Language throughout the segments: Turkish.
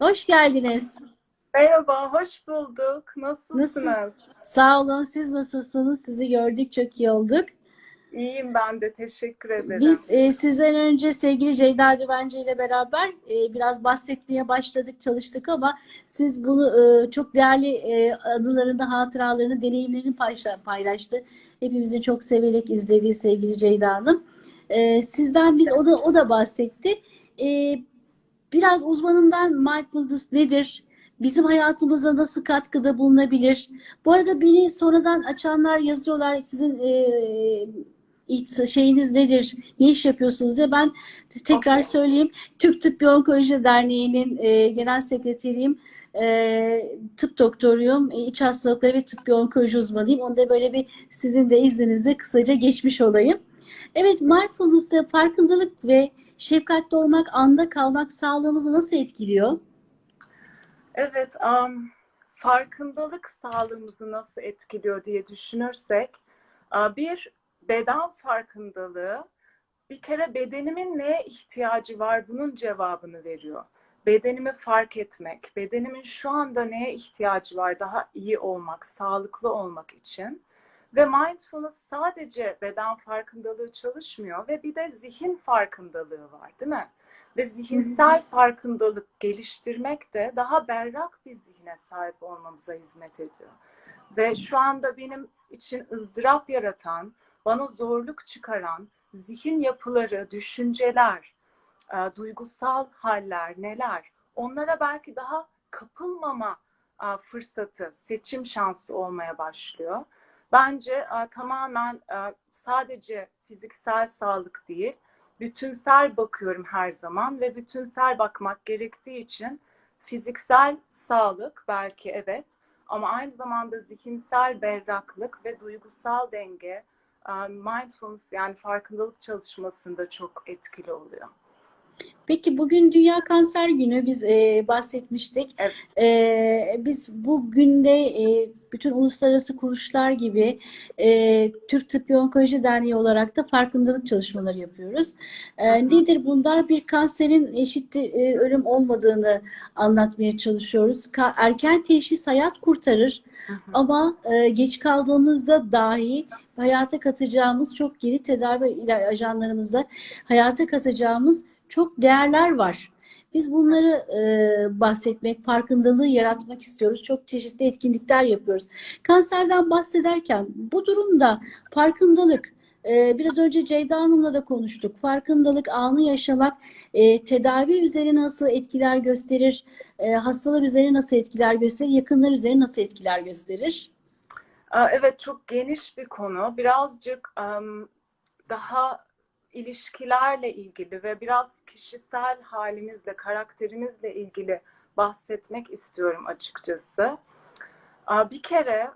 Hoş geldiniz. Merhaba, hoş bulduk. Nasılsınız? Nasıl? Sağ olun. Siz nasılsınız? Sizi gördük, çok iyi olduk. İyiyim ben de, teşekkür ederim. Biz e, sizden önce sevgili Ceyda Düvenci ile beraber e, biraz bahsetmeye başladık, çalıştık ama siz bunu e, çok değerli e, anılarını, hatıralarını, deneyimlerini paylaştı. Hepimizin çok severek izlediği sevgili Ceyda Hanım. E, sizden biz o da o da bahsetti. E, biraz uzmanından mindfulness nedir? Bizim hayatımıza nasıl katkıda bulunabilir? Bu arada beni sonradan açanlar yazıyorlar. Sizin e, şeyiniz nedir? Ne iş yapıyorsunuz diye ben tekrar Okey. söyleyeyim. Türk Tıbbi Onkoloji Derneği'nin e, genel sekreteriyim. E, tıp doktoruyum. E, iç hastalıkları ve tıbbi onkoloji uzmanıyım. Onu da böyle bir sizin de izninizle kısaca geçmiş olayım. Evet, mindfulness'ta farkındalık ve şefkatli olmak, anda kalmak sağlığımızı nasıl etkiliyor? Evet, am, farkındalık sağlığımızı nasıl etkiliyor diye düşünürsek, bir beden farkındalığı bir kere bedenimin neye ihtiyacı var bunun cevabını veriyor. Bedenimi fark etmek, bedenimin şu anda neye ihtiyacı var daha iyi olmak, sağlıklı olmak için. Ve mindfulness sadece beden farkındalığı çalışmıyor ve bir de zihin farkındalığı var, değil mi? Ve zihinsel farkındalık geliştirmek de daha berrak bir zihne sahip olmamıza hizmet ediyor. Ve şu anda benim için ızdırap yaratan, bana zorluk çıkaran zihin yapıları, düşünceler, e, duygusal haller neler? Onlara belki daha kapılmama e, fırsatı, seçim şansı olmaya başlıyor. Bence e, tamamen e, sadece fiziksel sağlık değil, bütünsel bakıyorum her zaman ve bütünsel bakmak gerektiği için fiziksel sağlık belki evet ama aynı zamanda zihinsel berraklık ve duygusal denge e, mindfulness yani farkındalık çalışmasında çok etkili oluyor. Peki bugün Dünya Kanser Günü biz e, bahsetmiştik. Evet. E, biz bu günde e, bütün uluslararası kuruluşlar gibi e, Türk Tıbbi Onkoloji Derneği olarak da farkındalık çalışmaları yapıyoruz. E, nedir bunlar? Bir kanserin eşit e, ölüm olmadığını anlatmaya çalışıyoruz. Ka- erken teşhis hayat kurtarır Hı hı. ama e, geç kaldığımızda dahi hayata katacağımız çok geri tedavi ajanlarımızda hayata katacağımız çok değerler var. Biz bunları e, bahsetmek, farkındalığı yaratmak istiyoruz. Çok çeşitli etkinlikler yapıyoruz. Kanserden bahsederken bu durumda farkındalık, e, biraz önce Ceyda Hanım'la da konuştuk. Farkındalık, anı yaşamak, e, tedavi üzerine nasıl etkiler gösterir, e, hastalar üzerine nasıl etkiler gösterir, yakınlar üzerine nasıl etkiler gösterir? Evet çok geniş bir konu. Birazcık em, daha ilişkilerle ilgili ve biraz kişisel halimizle, karakterimizle ilgili bahsetmek istiyorum açıkçası. Bir kere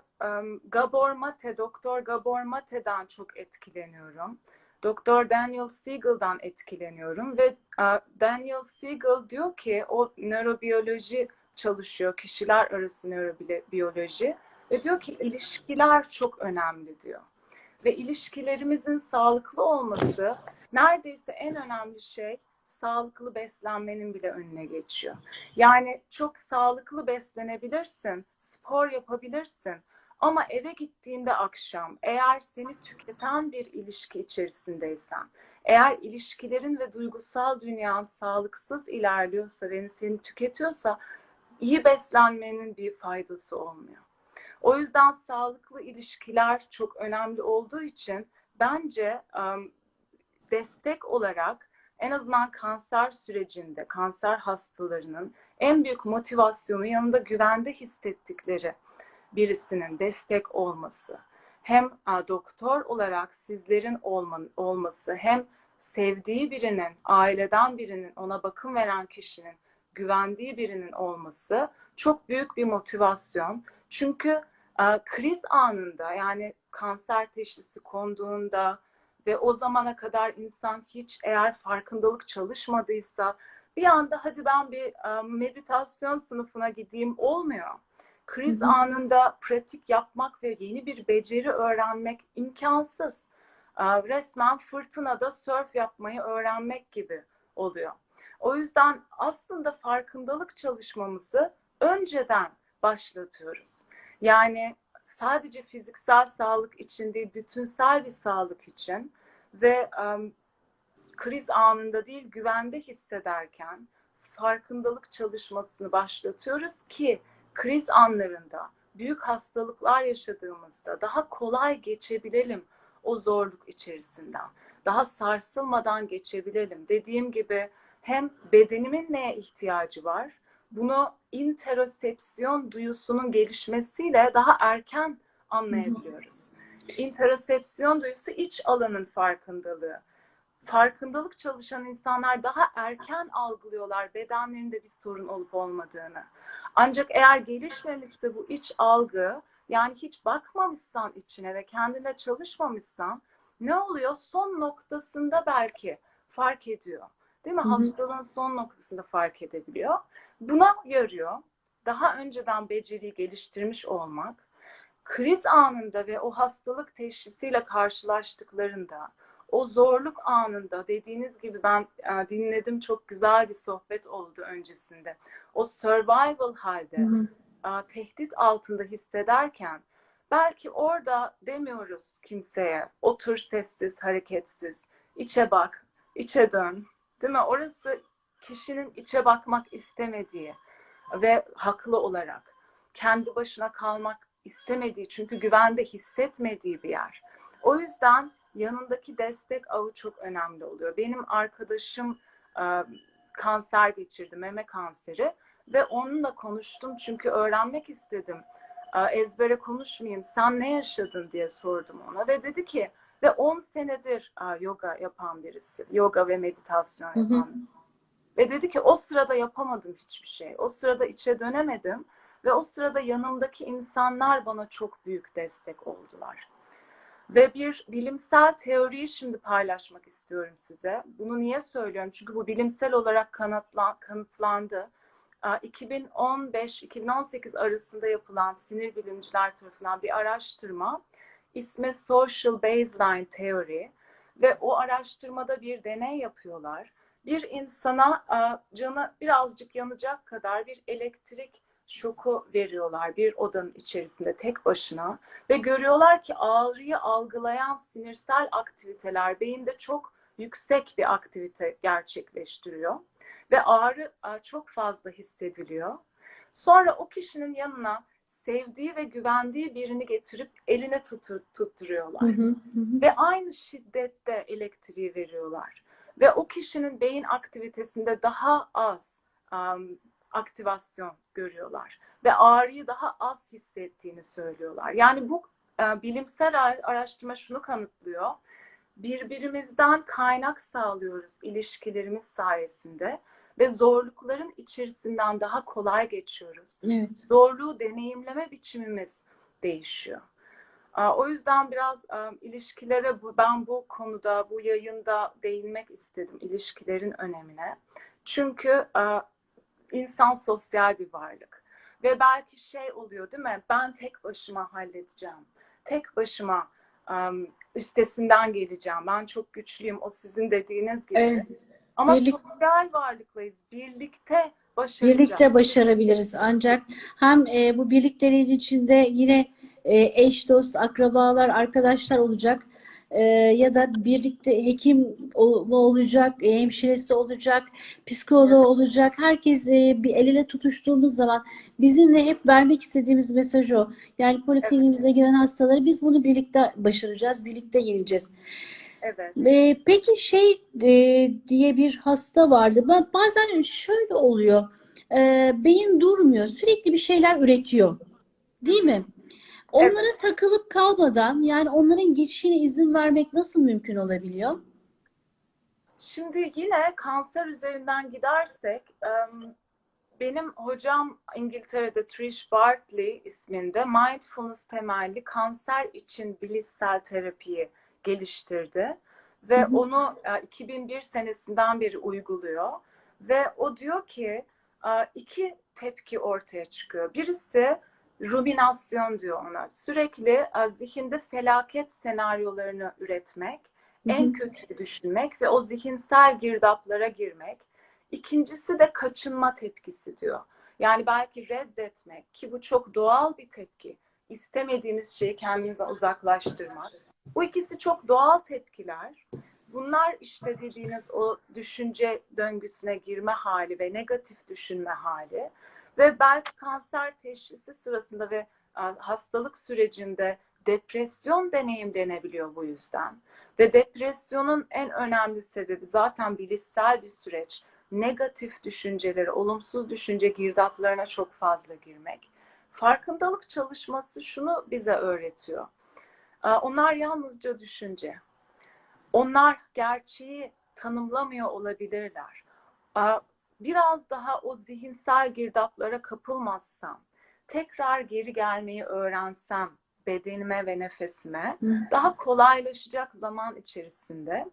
Gabor Mate, Doktor Gabor Mate'den çok etkileniyorum. Doktor Daniel Siegel'dan etkileniyorum ve Daniel Siegel diyor ki o nörobiyoloji çalışıyor, kişiler arası nörobiyoloji ve diyor ki ilişkiler çok önemli diyor. Ve ilişkilerimizin sağlıklı olması neredeyse en önemli şey sağlıklı beslenmenin bile önüne geçiyor. Yani çok sağlıklı beslenebilirsin, spor yapabilirsin ama eve gittiğinde akşam eğer seni tüketen bir ilişki içerisindeysen, eğer ilişkilerin ve duygusal dünyan sağlıksız ilerliyorsa ve seni tüketiyorsa iyi beslenmenin bir faydası olmuyor. O yüzden sağlıklı ilişkiler çok önemli olduğu için bence destek olarak en azından kanser sürecinde kanser hastalarının en büyük motivasyonu yanında güvende hissettikleri birisinin destek olması. Hem doktor olarak sizlerin olması hem sevdiği birinin, aileden birinin, ona bakım veren kişinin güvendiği birinin olması çok büyük bir motivasyon. Çünkü kriz anında yani kanser teşhisi konduğunda ve o zamana kadar insan hiç eğer farkındalık çalışmadıysa bir anda hadi ben bir e, meditasyon sınıfına gideyim olmuyor. Kriz Hı hı. anında pratik yapmak ve yeni bir beceri öğrenmek imkansız. Resmen fırtınada sörf yapmayı öğrenmek gibi oluyor. O yüzden aslında farkındalık çalışmamızı önceden başlatıyoruz. Yani sadece fiziksel sağlık için değil, bütünsel bir sağlık için ve um, kriz anında değil, güvende hissederken farkındalık çalışmasını başlatıyoruz ki kriz anlarında, büyük hastalıklar yaşadığımızda daha kolay geçebilelim o zorluk içerisinden. Daha sarsılmadan geçebilelim. Dediğim gibi hem bedenimin neye ihtiyacı var? Bunu interosepsiyon duyusunun gelişmesiyle daha erken anlayabiliyoruz. İnterosepsiyon duyusu iç alanın farkındalığı. Farkındalık çalışan insanlar daha erken algılıyorlar bedenlerinde bir sorun olup olmadığını. Ancak eğer gelişmemişse bu iç algı, yani hiç bakmamışsan içine ve kendine çalışmamışsan ne oluyor? Son noktasında belki fark ediyor. Değil mi? Hı hı. Hastalığın son noktasında fark edebiliyor. Buna yarıyor. Daha önceden beceriyi geliştirmiş olmak, kriz anında ve o hastalık teşhisiyle karşılaştıklarında, o zorluk anında dediğiniz gibi ben e, dinledim çok güzel bir sohbet oldu öncesinde. O survival halde, Hı hı. e, tehdit altında hissederken belki orada demiyoruz kimseye otur sessiz, hareketsiz, içe bak, içe dön. Değil mi? Orası kişinin içe bakmak istemediği ve haklı olarak kendi başına kalmak istemediği çünkü güvende hissetmediği bir yer. O yüzden yanındaki destek ağı çok önemli oluyor. Benim arkadaşım e, kanser geçirdi, meme kanseri ve onunla konuştum çünkü öğrenmek istedim. E, ezbere konuşmayayım, sen ne yaşadın diye sordum ona ve dedi ki ve 10 senedir e, yoga yapan birisi, yoga ve meditasyon Hı hı. Ve dedi ki o sırada yapamadım hiçbir şey. O sırada içe dönemedim ve o sırada yanımdaki insanlar bana çok büyük destek oldular. Ve bir bilimsel teoriyi şimdi paylaşmak istiyorum size. Bunu niye söylüyorum? Çünkü bu bilimsel olarak kanıtla, kanıtlandı. Aa, 2015-2018 arasında yapılan sinir bilimciler tarafından bir araştırma. İsmi Social Baseline Theory. Ve o araştırmada bir deney yapıyorlar. Bir insana canı birazcık yanacak kadar bir elektrik şoku veriyorlar bir odanın içerisinde tek başına ve görüyorlar ki ağrıyı algılayan sinirsel aktiviteler beyinde çok yüksek bir aktivite gerçekleştiriyor ve ağrı çok fazla hissediliyor. Sonra o kişinin yanına sevdiği ve güvendiği birini getirip eline tutur, tutturuyorlar hı. Hı hı. ve aynı şiddette elektriği veriyorlar. Ve o kişinin beyin aktivitesinde daha az um, aktivasyon görüyorlar ve ağrıyı daha az hissettiğini söylüyorlar. Yani bu e, bilimsel ar- araştırma şunu kanıtlıyor. Birbirimizden kaynak sağlıyoruz ilişkilerimiz sayesinde ve zorlukların içerisinden daha kolay geçiyoruz. Evet. Zorluğu deneyimleme biçimimiz değişiyor. O yüzden biraz ilişkilere ben bu konuda, bu yayında değinmek istedim ilişkilerin önemine. Çünkü insan sosyal bir varlık. Ve belki şey oluyor değil mi? Ben tek başıma halledeceğim. Tek başıma üstesinden geleceğim. Ben çok güçlüyüm. O sizin dediğiniz gibi. Evet. Ama Birlik- sosyal varlıklayız. Birlikte başaracağız. Birlikte başarabiliriz ancak hem bu birliklerin içinde yine e, eş, dost, akrabalar, arkadaşlar olacak E, ya da birlikte hekim mu olacak, e, hemşiresi olacak, psikoloğu olacak. Herkes e, bir el ele tutuştuğumuz zaman bizim de hep vermek istediğimiz mesaj o. Yani polikliniğimize gelen hastaları biz bunu birlikte başaracağız, birlikte yeneceğiz. Evet. Peki şey e, diye bir hasta vardı. Ben bazen şöyle oluyor. Beyin durmuyor. Sürekli bir şeyler üretiyor. Değil mi? Onlara takılıp kalmadan yani onların geçişine izin vermek nasıl mümkün olabiliyor? Şimdi yine kanser üzerinden gidersek benim hocam İngiltere'de Trish Bartley isminde mindfulness temelli kanser için bilişsel terapiyi geliştirdi ve Hı hı. onu e, 2001 senesinden beri uyguluyor ve o diyor ki e, iki tepki ortaya çıkıyor. Birisi ruminasyon diyor ona. Sürekli e, zihinde felaket senaryolarını üretmek en hı. kötüyü düşünmek ve o zihinsel girdaplara girmek. İkincisi de kaçınma tepkisi diyor. Yani belki reddetmek ki bu çok doğal bir tepki. İstemediğimiz şeyi kendimize uzaklaştırmak. Bu ikisi çok doğal tepkiler. Bunlar işte dediğiniz o düşünce döngüsüne girme hali ve negatif düşünme hali. Ve belki kanser teşhisi sırasında ve e, hastalık sürecinde depresyon deneyimlenebiliyor bu yüzden. Ve depresyonun en önemli sebebi zaten bilişsel bir süreç. Negatif düşünceleri, olumsuz düşünce girdaplarına çok fazla girmek. Farkındalık çalışması şunu bize öğretiyor. Ee, Onlar yalnızca düşünce. Onlar gerçeği tanımlamıyor olabilirler. Biraz daha o zihinsel girdaplara kapılmazsam, tekrar geri gelmeyi öğrensem bedenime ve nefesime Hı. daha kolaylaşacak zaman içerisinde.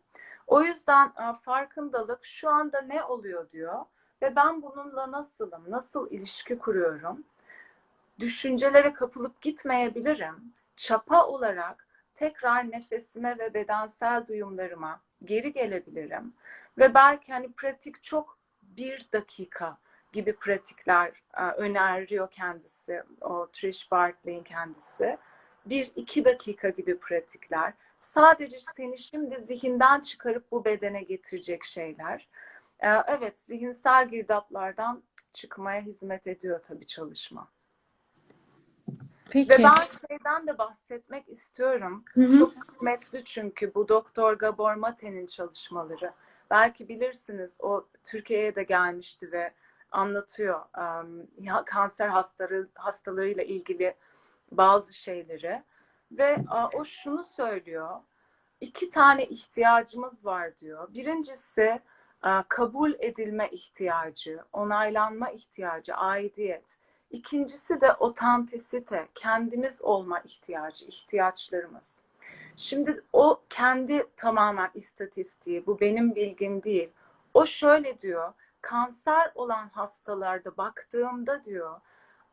O yüzden farkındalık şu anda ne oluyor diyor ve ben bununla nasılım, nasıl ilişki kuruyorum? Düşüncelere kapılıp gitmeyebilirim. Çapa olarak tekrar nefesime ve bedensel duyumlarıma geri gelebilirim. Ve belki hani pratik çok bir dakika gibi pratikler e, öneriyor kendisi, o Trish Bartley'in kendisi. Bir iki dakika gibi pratikler. Sadece seni şimdi zihinden çıkarıp bu bedene getirecek şeyler. E, Evet, zihinsel girdaplardan çıkmaya hizmet ediyor tabii çalışma. Peki. Ve ben şeyden de bahsetmek istiyorum. Hı hı. Çok kıymetli çünkü bu Doktor Gabor Mate'nin çalışmaları. Belki bilirsiniz o Türkiye'ye de gelmişti ve anlatıyor um, kanser hastaları hastalarıyla ilgili bazı şeyleri ve a, o şunu söylüyor. İki tane ihtiyacımız var diyor. Birincisi a, kabul edilme ihtiyacı, onaylanma ihtiyacı, aidiyet. İkincisi de otantisite, kendimiz olma ihtiyacı, ihtiyaçlarımız. Şimdi o kendi tamamen istatistiği, bu benim bilgim değil. O şöyle diyor, kanser olan hastalarda baktığımda diyor,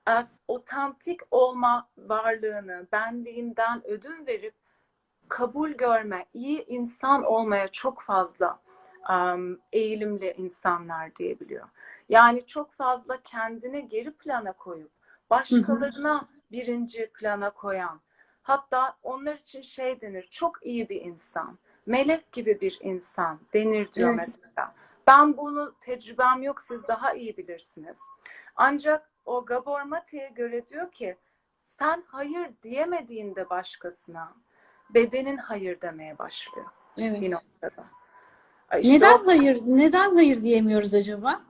e, otantik olma varlığını, benliğinden ödün verip kabul görme, iyi insan olmaya çok fazla um, eğilimli insanlar diyebiliyor. Yani çok fazla kendini geri plana koyup başkalarına birinci plana koyan, hatta onlar için şey denir, çok iyi bir insan, melek gibi bir insan denir diyor Evet. mesela. Ben bunu tecrübem yok, siz daha iyi bilirsiniz. Ancak o Gabor Mate'ye göre diyor ki, sen hayır diyemediğinde başkasına, bedenin hayır demeye başlıyor bir Evet. noktada. İşte Neden o- hayır neden hayır diyemiyoruz acaba?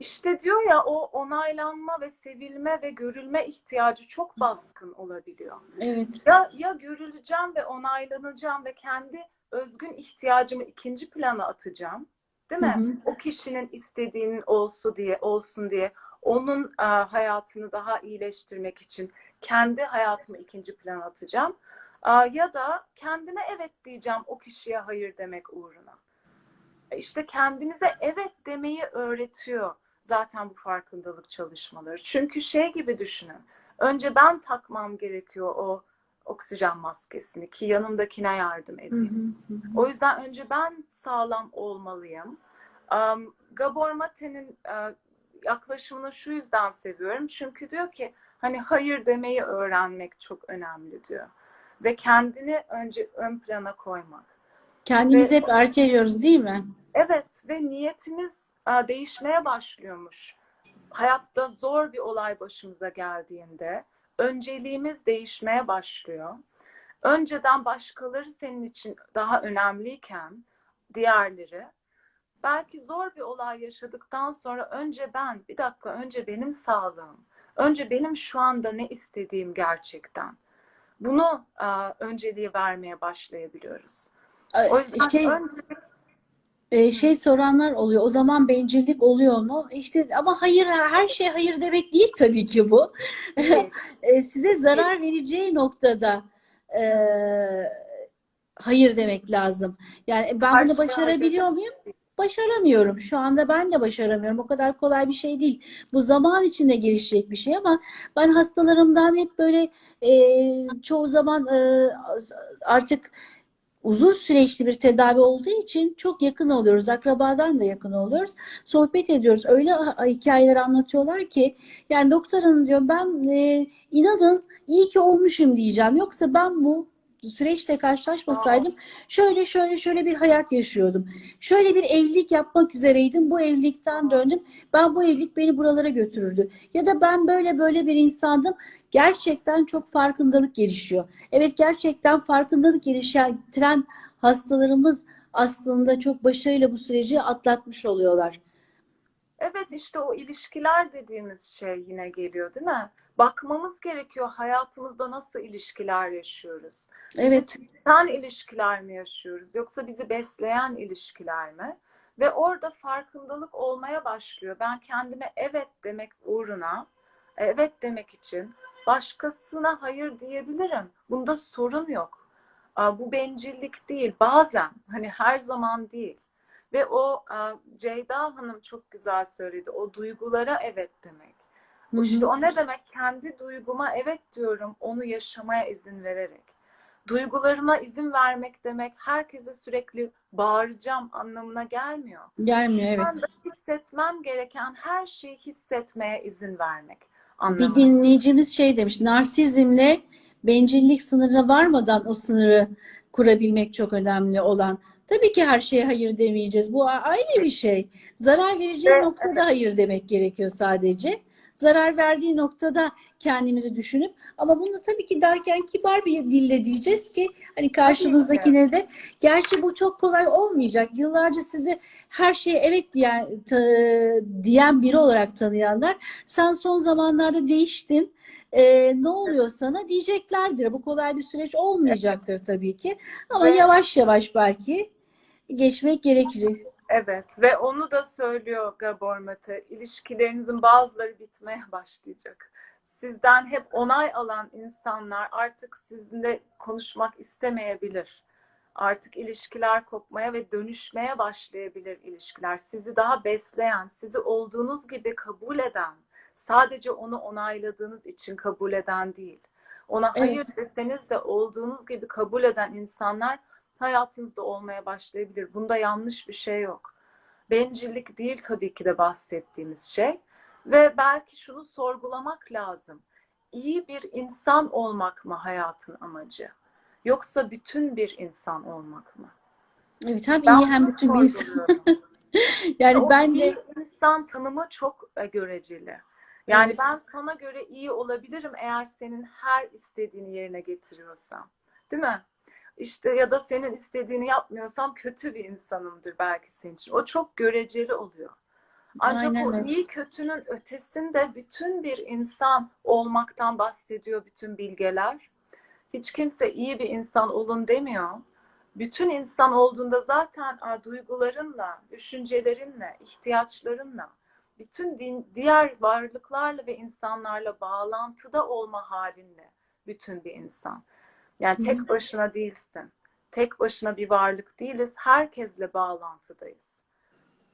İşte diyor ya o onaylanma ve sevilme ve görülme ihtiyacı çok baskın olabiliyor. Evet. Ya ya görüleceğim ve onaylanacağım ve kendi özgün ihtiyacımı ikinci plana atacağım. Değil mi? Hı hı. O kişinin istediğinin olsun diye olsun diye onun e, hayatını daha iyileştirmek için kendi hayatımı ikinci plana atacağım. E, ya da kendime evet diyeceğim o kişiye hayır demek uğruna. E, İşte kendimize evet demeyi öğretiyor zaten bu farkındalık çalışmaları. Çünkü şey gibi düşünün. Önce ben takmam gerekiyor o oksijen maskesini ki yanımdakine yardım edeyim. hı, hı hı. O yüzden önce ben sağlam olmalıyım. Um, Gabor Mate'nin e, yaklaşımını şu yüzden seviyorum. Çünkü diyor ki hani hayır demeyi öğrenmek çok önemli diyor. Ve kendini önce ön plana koymak. Kendimizi Ve- hep erteliyoruz değil mi? Evet ve niyetimiz e, değişmeye başlıyormuş. Hayatta zor bir olay başımıza geldiğinde önceliğimiz değişmeye başlıyor. Önceden başkaları senin için daha önemliyken diğerleri belki zor bir olay yaşadıktan sonra önce ben, bir dakika önce benim sağlığım, önce benim şu anda ne istediğim gerçekten. Bunu e, önceliği vermeye başlayabiliyoruz. O yüzden Şey, önce e, şey soranlar oluyor. O zaman bencillik oluyor mu? İşte ama hayır her şey hayır demek değil tabii ki bu. Değil. E, size zarar vereceği noktada e, hayır demek lazım. Yani ben bunu başarabiliyor muyum? Başaramıyorum. Şu anda ben de başaramıyorum. O kadar kolay bir şey değil. Bu zaman içinde gelişecek bir şey ama ben hastalarımdan hep böyle e, çoğu zaman e, artık uzun süreçli bir tedavi olduğu için çok yakın oluyoruz. Akrabadan da yakın oluyoruz. Sohbet ediyoruz. Öyle hikayeler anlatıyorlar ki yani doktor hanım diyor ben e, inanın iyi ki olmuşum diyeceğim. Yoksa ben bu süreçte karşılaşmasaydım şöyle şöyle şöyle bir hayat yaşıyordum. Şöyle bir evlilik yapmak üzereydim. Bu evlilikten döndüm. Ben bu evlilik beni buralara götürürdü. Ya da ben böyle böyle bir insandım. Gerçekten çok farkındalık gelişiyor. Evet gerçekten farkındalık geliştiren hastalarımız aslında çok başarıyla bu süreci atlatmış oluyorlar. Evet işte o ilişkiler dediğimiz şey yine geliyor değil mi? Bakmamız gerekiyor hayatımızda nasıl ilişkiler yaşıyoruz? Evet. Tüketen ilişkiler mi yaşıyoruz yoksa bizi besleyen ilişkiler mi? Ve orada farkındalık olmaya başlıyor. Ben kendime evet demek uğruna, evet demek için başkasına hayır diyebilirim. Bunda sorun yok. Bu bencillik değil. Bazen, hani her zaman değil. Ve o Ceyda Hanım çok güzel söyledi. O duygulara evet demek. Hı hı. İşte o ne demek? Kendi duyguma evet diyorum, onu yaşamaya izin vererek. Duygularıma izin vermek demek herkese sürekli bağıracağım anlamına gelmiyor. Gelmiyor Şu evet. anda hissetmem gereken her şeyi hissetmeye izin vermek Bir anlamına. dinleyicimiz şey demiş, narsizmle bencillik sınırına varmadan o sınırı kurabilmek çok önemli olan. Tabii ki her şeye hayır demeyeceğiz. Bu ayrı bir şey. Zarar vereceği Evet, noktada hayır demek gerekiyor sadece. Zarar verdiği noktada kendimizi düşünüp ama bunu tabii ki derken kibar bir dille diyeceğiz ki hani karşımızdakine de gerçi bu çok kolay olmayacak. Yıllarca sizi her şeye evet diyen ta- diyen biri olarak tanıyanlar sen son zamanlarda değiştin. Ee, ne oluyor sana diyeceklerdir. Bu kolay bir süreç olmayacaktır tabii ki. Ama yavaş yavaş belki geçmek gerekir. Evet ve onu da söylüyor Gabor Mate. İlişkilerinizin bazıları bitmeye başlayacak. Sizden hep onay alan insanlar artık sizinle konuşmak istemeyebilir. Artık ilişkiler kopmaya ve dönüşmeye başlayabilir ilişkiler. Sizi daha besleyen, sizi olduğunuz gibi kabul eden, sadece onu onayladığınız için kabul eden değil. Ona Evet. hayır deseniz de olduğunuz gibi kabul eden insanlar hayatınızda olmaya başlayabilir. Bunda yanlış bir şey yok. Bencillik değil tabii ki de bahsettiğimiz şey. Ve belki şunu sorgulamak lazım. İyi bir insan olmak mı hayatın amacı? Yoksa bütün bir insan olmak mı? Evet hem Ben iyi hem bütün bir insan. Yani O ben de insan tanımı çok e, göreceli. Yani ben sana göre iyi olabilirim eğer senin her istediğini yerine getiriyorsam. Değil mi? İşte ya da senin istediğini yapmıyorsam kötü bir insanımdır belki senin için. O çok göreceli oluyor. Ancak Aynen o iyi kötünün ötesinde bütün bir insan olmaktan bahsediyor bütün bilgeler. Hiç kimse iyi bir insan olun demiyor. Bütün insan olduğunda zaten duygularınla, düşüncelerinle, ihtiyaçlarınla, bütün din, diğer varlıklarla ve insanlarla bağlantıda olma halinle bütün bir insan. Yani tek başına değilsin. Tek başına bir varlık değiliz. Herkesle bağlantıdayız.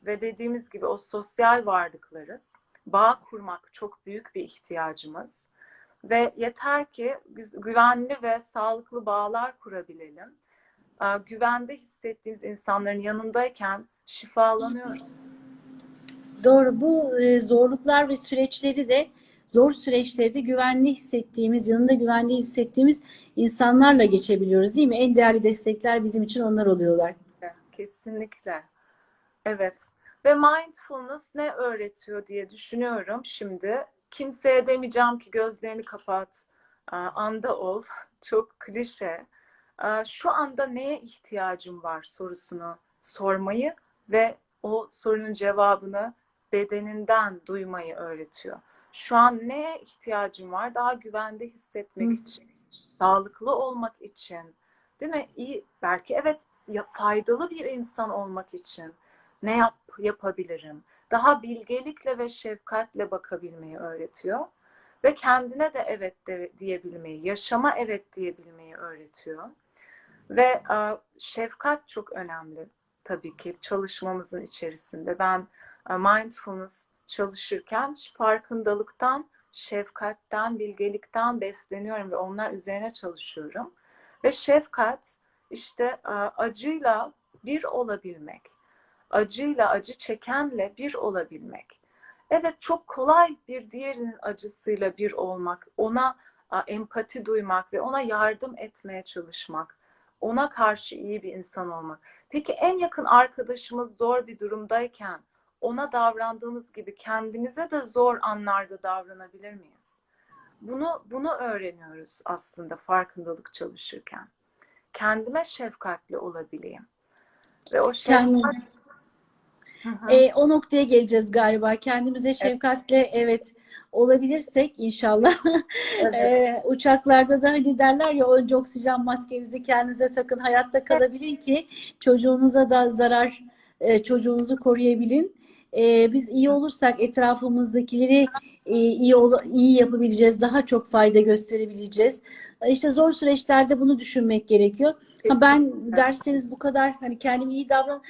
Ve dediğimiz gibi o sosyal varlıklarız. Bağ kurmak çok büyük bir ihtiyacımız. Ve yeter ki gü- güvenli ve sağlıklı bağlar kurabilelim. Güvende hissettiğimiz insanların yanındayken şifalanıyoruz. Doğru. Bu e, zorluklar ve süreçleri de zor süreçleri de güvenli hissettiğimiz, yanında güvenli hissettiğimiz insanlarla geçebiliyoruz, değil mi? En değerli destekler bizim için onlar oluyorlar. Kesinlikle. Evet. Ve mindfulness ne öğretiyor diye düşünüyorum şimdi. Kimseye demeyeceğim ki gözlerini kapat, anda ol. Çok klişe. Şu anda neye ihtiyacım var sorusunu sormayı ve o sorunun cevabını bedeninden duymayı öğretiyor. Şu an neye ihtiyacım var? Daha güvende hissetmek Hı. için, sağlıklı olmak için, değil mi? İyi, belki evet ya, faydalı bir insan olmak için ne yap, yapabilirim? Daha bilgelikle ve şefkatle bakabilmeyi öğretiyor. Ve kendine de evet de, diyebilmeyi, yaşama evet diyebilmeyi öğretiyor. Ve e, şefkat çok önemli tabii ki çalışmamızın içerisinde. Ben e, mindfulness çalışırken farkındalıktan, şefkatten, bilgelikten besleniyorum ve onlar üzerine çalışıyorum. Ve şefkat işte e, acıyla bir olabilmek, acıyla acı çekenle bir olabilmek. Evet çok kolay bir diğerinin acısıyla bir olmak, ona e, empati duymak ve ona yardım etmeye çalışmak, ona karşı iyi bir insan olmak. Peki en yakın arkadaşımız zor bir durumdayken ona davrandığımız gibi kendimize de zor anlarda davranabilir miyiz? Bunu bunu öğreniyoruz aslında farkındalık çalışırken. Kendime şefkatli olabileyim. Ve o şefkat. E, o noktaya geleceğiz galiba. Kendimize şefkatle evet olabilirsek inşallah. Evet. E, uçaklarda da hani derler ya önce oksijen maskenizi kendinize takın hayatta kalabilin ki çocuğunuza da zarar e, çocuğunuzu koruyabilin. E, biz iyi olursak etrafımızdakileri e, iyi iyi yapabileceğiz. Daha çok fayda gösterebileceğiz. İşte zor süreçlerde bunu düşünmek gerekiyor. Ha, ben derseniz bu kadar hani kendimi iyi davran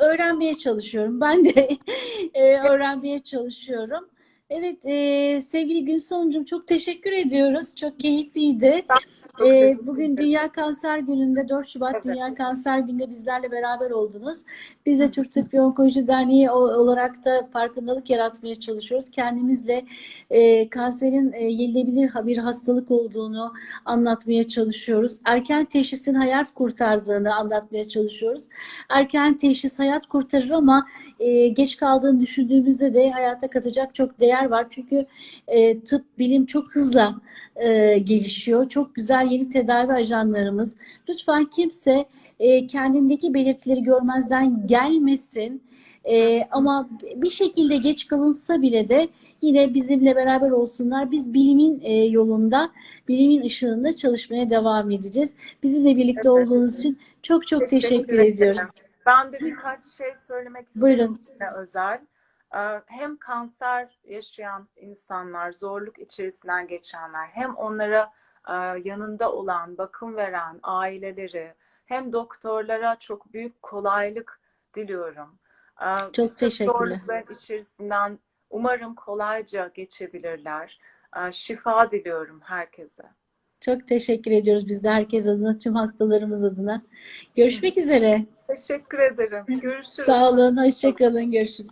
öğrenmeye çalışıyorum. Ben de e, öğrenmeye çalışıyorum. Evet, e, sevgili Gülsonucum çok teşekkür ediyoruz. Çok keyifliydi. Çok E, bugün. Dünya Kanser Günü'nde 4 Şubat Evet. Dünya Kanser Günü'nde bizlerle beraber oldunuz. Biz de Türk Tıbbi Onkoloji Derneği olarak da farkındalık yaratmaya çalışıyoruz. Kendimizle e, kanserin e, yenilebilir bir hastalık olduğunu anlatmaya çalışıyoruz. Erken teşhisin hayat kurtardığını anlatmaya çalışıyoruz. Erken teşhis hayat kurtarır ama e, geç kaldığını düşündüğümüzde de hayata katacak çok değer var. Çünkü e, tıp, bilim çok hızla e, gelişiyor. Çok güzel yeni tedavi ajanlarımız. Lütfen kimse e, kendindeki belirtileri görmezden gelmesin. E, ama bir şekilde geç kalınsa bile de yine bizimle beraber olsunlar. Biz bilimin e, yolunda, bilimin ışığında çalışmaya devam edeceğiz. Bizimle birlikte Evet. olduğunuz için çok çok teşekkür, Teşekkür ederim. Ben de birkaç şey söylemek istedim Buyurun. özel. Ee, Hem kanser yaşayan insanlar, zorluk içerisinden geçenler, hem onlara e, yanında olan, bakım veren aileleri, hem doktorlara çok büyük kolaylık diliyorum. Ee, Çok teşekkürler. Zorlukların içerisinden umarım kolayca geçebilirler. Ee, Şifa diliyorum herkese. Çok teşekkür ediyoruz biz de herkes adına, tüm hastalarımız adına. Görüşmek üzere. Teşekkür ederim. Görüşürüz. Sağ olun, hoşça kalın, görüşürüz.